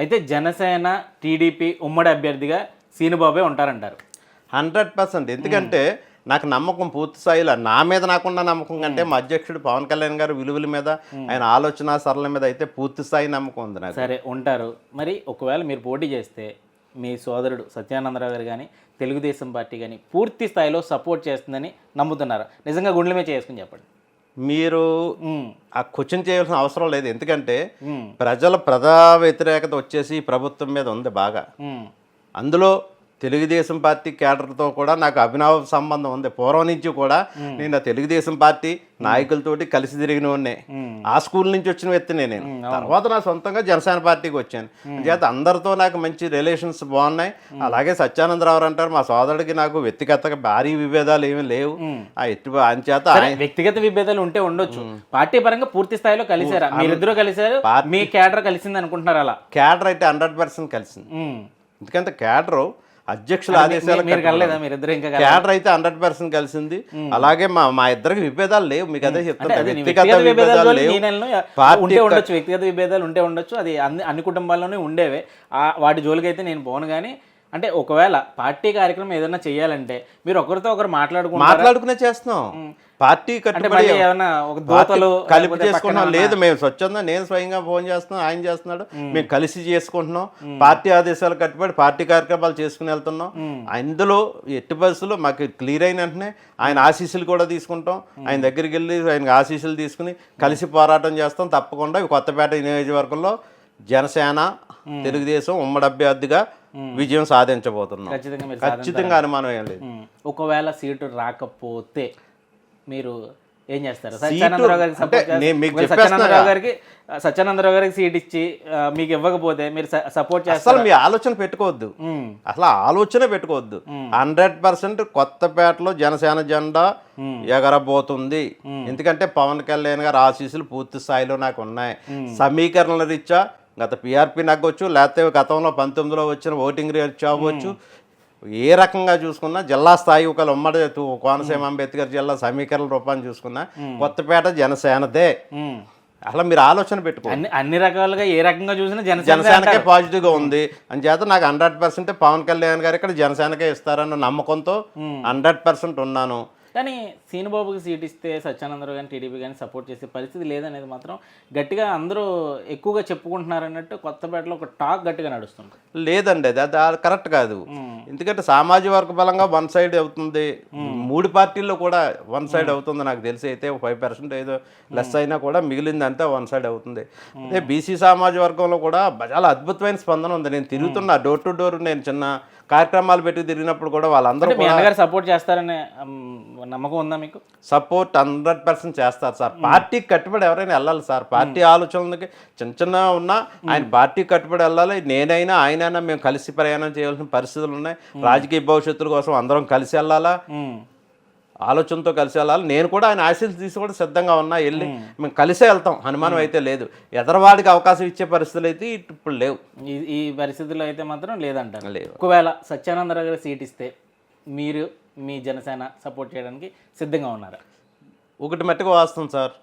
అయితే జనసేన టీడీపీ ఉమ్మడి అభ్యర్థిగా సీనుబాబే ఉంటారంటారు. Hundred percent. ఎందుకంటే నాకు నమ్మకం పూర్తి స్థాయిలో నా మీద నాకున్న నమ్మకం కంటే మా అధ్యక్షుడు పవన్ కళ్యాణ్ గారు విలువల మీద ఆయన ఆలోచన సరళ మీద అయితే పూర్తి స్థాయి నమ్మకం ఉంది నాకు. సరే ఉంటారు. మరి ఒకవేళ మీరు పోటీ చేస్తే మీ సోదరుడు సత్యానందరావు గారు కానీ తెలుగుదేశం పార్టీ కానీ పూర్తి స్థాయిలో సపోర్ట్ చేస్తుందని నమ్ముతున్నారు. నిజంగా గుండెల మీద చేసుకుని చెప్పండి. మీరు ఆ క్వశ్చన్ చేయాల్సిన అవసరం లేదు. ఎందుకంటే ప్రజల ప్రజా వ్యతిరేకత వచ్చేసి ప్రభుత్వం మీద ఉంది బాగా. అందులో తెలుగుదేశం పార్టీ కేడర్తో కూడా నాకు అభినవ సంబంధం ఉంది. పూర్వం నుంచి కూడా నేను తెలుగుదేశం పార్టీ నాయకులతోటి కలిసి తిరిగిన వాడినే. ఉమ్. ఆ స్కూల్ నుంచి వచ్చిన వ్యక్తినే నేను. తర్వాత నా సొంతంగా జనసేన పార్టీకి వచ్చాను. చేత అందరితో నాకు మంచి రిలేషన్స్ బాగున్నాయి. అలాగే సత్యానందరావు అంటారు మా సోదరుడికి నాకు వ్యక్తిగతంగా భారీ విభేదాలు ఏమీ లేవు. ఆ ఎట్టి చేత వ్యక్తిగత విభేదాలు ఉంటే ఉండొచ్చు. పార్టీ పరంగా పూర్తి స్థాయిలో కలిసారా మీరిద్దరూ కలిసారు మీ కేడర్ కలిసింది అనుకుంటున్నారు అలా? క్యాడర్ అయితే హండ్రెడ్ పర్సెంట్ కలిసింది. ఎందుకంటే క్యాడర్ అధ్యక్షుల ఆదేశాలు మీరు కలలేదా మీరిద్దరు ఇంకా క్యాడర్ అయితే హండ్రెడ్ పర్సెంట్ కలిసింది. అలాగే మా మా ఇద్దరికి విభేదాలు లేవు మీకు అదే చెప్తాను వ్యక్తిగత విభేదాలు లేవు. ఉంటే ఉండొచ్చు వ్యక్తిగత విభేదాలు ఉంటే ఉండొచ్చు అది అన్ని అన్ని కుటుంబాల్లోనే ఉండేవే. ఆ వాటి జోలికి అయితే నేను పోను కానీ అంటే ఒకవేళ పార్టీ కార్యక్రమం ఏదైనా చేయాలంటే మీరు ఒకరితో ఒకరు మాట్లాడుకుంటారా? మాట్లాడుకునే చేస్తున్నాం. పార్టీ కట్టుబడి మళ్ళీ ఏమైనా ఒక పార్టీ దోతలు కలిపి చేసుకుంటున్నాం. లేదు మేము స్వచ్ఛంగా నేను స్వయంగా ఫోన్ చేస్తున్నాం ఆయన చేస్తున్నాడు. మేము కలిసి చేసుకుంటున్నాం. పార్టీ ఆదేశాలు కట్టుబడి పార్టీ కార్యక్రమాలు చేసుకుని వెళ్తున్నాం. అందులో ఎట్టి బస్సులో మాకు క్లియర్ అయిన వెంటనే ఆయన ఆశీస్సులు కూడా తీసుకుంటాం. ఆయన దగ్గరికి వెళ్ళి ఆయన ఆశీస్సులు తీసుకుని కలిసి పోరాటం చేస్తాం. తప్పకుండా కొత్తపేట నియోజకవర్గంలో జనసేన తెలుగుదేశం ఉమ్మడి అభ్యర్థిగా విజయం సాధించబోతున్నాం. ఖచ్చితంగా అనుమానం ఏం లేదు. ఉమ్. ఒకవేళ సీటు రాకపోతే మీరు ఏం చేస్తారు? సత్యానందరావు గారికి సత్యానందరావు గారికి సత్యానందరావు గారికి సీట్ ఇచ్చి మీకు ఇవ్వకపోతే మీరు సపోర్ట్ చేస్తారు అసలు మీ ఆలోచన పెట్టుకోవద్దు. ఉమ్. అసలు ఆలోచన పెట్టుకోవద్దు. హండ్రెడ్ పర్సెంట్ కొత్తపేటలో జనసేన జెండా ఎగరబోతుంది. ఎందుకంటే పవన్ కళ్యాణ్ గారు ఆశీస్సులు పూర్తి స్థాయిలో నాకు ఉన్నాయి. సమీకరణల రీత్యా గత పిఆర్పి నగ్గొచ్చు లేకపోతే గతంలో పంతొమ్మిదిలో వచ్చిన ఓటింగ్ రీత్యా అవ్వచ్చు ఏ రకంగా చూసుకున్నా జిల్లా స్థాయి ఒక ఉమ్మడి కోనసీమ అంబేద్కర్ జిల్లా సమీకరణ రూపాన్ని చూసుకున్నా కొత్తపేట జనసేనదే. ఉమ్. అసలు మీరు ఆలోచన పెట్టుకో అన్ని రకాలుగా ఏ రకంగా చూసినా జనసేన జనసేనకే పాజిటివ్గా ఉంది. అని చేత నాకు హండ్రెడ్ పర్సెంట్ పవన్ కళ్యాణ్ గారు ఇక్కడ జనసేనకే ఇస్తారన్న నమ్మకంతో హండ్రెడ్ పర్సెంట్ ఉన్నాను. కానీ సీనుబాబుకి సీట్ ఇస్తే సత్యానందరావు కానీ టీడీపీ కానీ సపోర్ట్ చేసే పరిస్థితి లేదనేది మాత్రం గట్టిగా అందరూ ఎక్కువగా చెప్పుకుంటున్నారు అన్నట్టు కొత్తపేటలో ఒక టాక్ గట్టిగా నడుస్తుంది. లేదండి అది అది కరెక్ట్ కాదు. ఎందుకంటే సామాజిక వర్గ బలంగా వన్ సైడ్ అవుతుంది. మూడు పార్టీల్లో కూడా వన్ సైడ్ అవుతుంది నాకు తెలిసి. అయితే ఫైవ్ పర్సెంట్ ఏదో లెస్ అయినా కూడా మిగిలింది అంతా వన్ సైడ్ అవుతుంది అదే బీసీ సామాజిక వర్గంలో కూడా చాలా అద్భుతమైన స్పందన ఉంది. నేను తిరుగుతున్నా డోర్ టు డోర్ నేను చిన్న కార్యక్రమాలు పెట్టి తిరిగినప్పుడు కూడా వాళ్ళందరూ సపోర్ట్ చేస్తారనే నమ్మకం ఉందా మీకు? సపోర్ట్ హండ్రెడ్ పర్సెంట్ చేస్తారు సార్. పార్టీకి కట్టుబడి ఎవరైనా వెళ్ళాలి సార్. పార్టీ ఆలోచనలకి చిన్న చిన్న ఉన్నా ఆయన పార్టీకి కట్టుబడి వెళ్ళాలి. నేనైనా ఆయనైనా మేము కలిసి ప్రయాణం చేయాల్సిన పరిస్థితులు ఉన్నాయి. రాజకీయ భవిష్యత్తుల కోసం అందరం కలిసి వెళ్ళాలా. ఆలోచనతో కలిసి వెళ్ళాలి. నేను కూడా ఆయన ఆశీస్సు తీసుకోవడం సిద్ధంగా ఉన్నా. వెళ్ళి మేము. కలిసే వెళ్తాం. అనుమానం అయితే లేదు. ఎదరవాడికి అవకాశం ఇచ్చే పరిస్థితులు అయితే ఇప్పుడు లేవు. ఈ ఈ పరిస్థితుల్లో అయితే మాత్రం లేదంటారు. లేవు. ఒకవేళ సత్యానందరావు గారు సీట్ ఇస్తే మీరు మీ జనసేన సపోర్ట్ చేయడానికి సిద్ధంగా ఉన్నారా. ఒకటి మట్టుకు వాస్తవం సార్.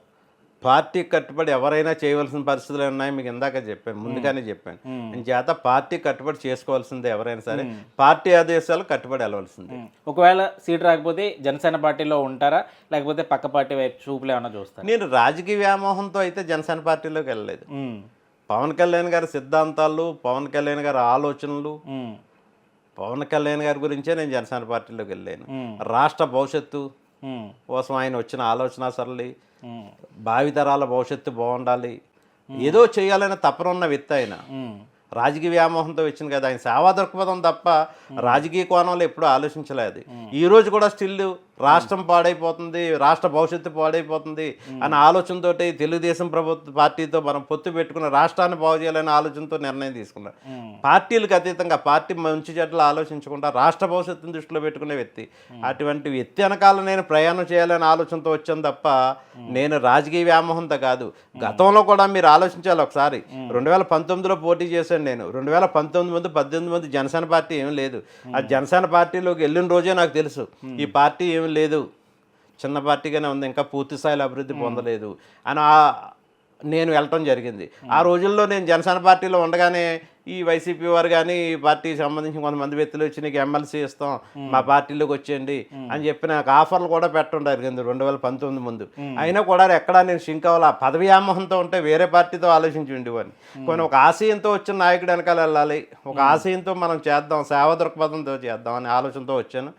పార్టీ కట్టుబడి ఎవరైనా చేయవలసిన పరిస్థితులు ఉన్నాయి మీకు ఇందాక చెప్పాను ముందుగానే చెప్పాను. చేత పార్టీ కట్టుబడి చేసుకోవాల్సిందే ఎవరైనా సరే పార్టీ ఆదేశాలు కట్టుబడి వెళ్ళవలసిందే. ఒకవేళ సీట్ రాకపోతే జనసేన పార్టీలో ఉంటారా? లేకపోతే పక్క పార్టీ వైపు చూపులు ఏమైనా చూస్తారా? నేను రాజకీయ వ్యామోహంతో అయితే జనసేన పార్టీలోకి వెళ్ళలేదు. పవన్ కళ్యాణ్ గారి సిద్ధాంతాలు పవన్ కళ్యాణ్ గారి ఆలోచనలు. పవన్ కళ్యాణ్ గారి గురించే నేను జనసేన పార్టీలోకి వెళ్ళాను. రాష్ట్ర భవిష్యత్తు. కోసం ఆయన వచ్చిన ఆలోచన సరళి. భావితరాల భవిష్యత్తు బాగుండాలి ఏదో చేయాలనే తపన ఉన్న వ్యక్తి ఆయన. రాజకీయ వ్యామోహంతో వచ్చింది కదా ఆయన సేవా దృక్పథం తప్ప రాజకీయ కోణంలో ఎప్పుడూ ఆలోచించలేదు. ఈ రోజు కూడా స్టిల్ రాష్ట్రం పాడైపోతుంది రాష్ట్ర భవిష్యత్తు పాడైపోతుంది అనే ఆలోచనతో తెలుగుదేశం ప్రభుత్వ పార్టీతో మనం పొత్తు పెట్టుకున్న రాష్ట్రాన్ని బాగు చేయాలనే ఆలోచనతో నిర్ణయం తీసుకున్నారు. పార్టీలకు అతీతంగా పార్టీ మంచి చెడ్డలు ఆలోచించకుండా రాష్ట్ర భవిష్యత్తును దృష్టిలో పెట్టుకునే వ్యక్తి అటువంటి వ్యక్తి వెనకాల నేను ప్రయాణం చేయాలనే ఆలోచనతో వచ్చాను తప్ప నేను రాజకీయ వ్యామోహంతో కాదు గతంలో కూడా మీరు ఆలోచించాలి ఒకసారి. రెండు వేల పంతొమ్మిదిలో పోటీ చేశాను నేను. రెండు వేల పంతొమ్మిది మంది పద్దెనిమిది మంది జనసేన పార్టీ ఏమీ లేదు. ఆ జనసేన పార్టీలోకి వెళ్ళిన రోజే నాకు తెలుసు. ఈ పార్టీ ఏమీ లేదు. చిన్న పార్టీగానే ఉంది. ఇంకా పూర్తి స్థాయిలో అభివృద్ధి పొందలేదు. అని ఆ నేను వెళ్ళటం జరిగింది. ఆ రోజుల్లో నేను జనసేన పార్టీలో ఉండగానే ఈ వైసీపీ వారు కానీ ఈ పార్టీకి సంబంధించిన కొంతమంది వ్యక్తులు వచ్చి నీకు ఎమ్మెల్సీ ఇస్తాం మా పార్టీలోకి వచ్చేయండి అని చెప్పి నాకు ఆఫర్లు కూడా పెట్టుంటారు కింద రెండు వేల పంతొమ్మిది ముందు. అయినా కూడా ఎక్కడా నేను షింక్ అవ్వాలి? ఆ పదవి వ్యామోహంతో ఉంటే వేరే పార్టీతో ఆలోచించి ఉండేవాడిని కొన్ని ఒక ఆశయంతో వచ్చిన నాయకుడు వెనకాల వెళ్ళాలి. ఒక ఆశయంతో మనం చేద్దాం సేవ దృక్పథంతో చేద్దాం అనే ఆలోచనతో వచ్చాను.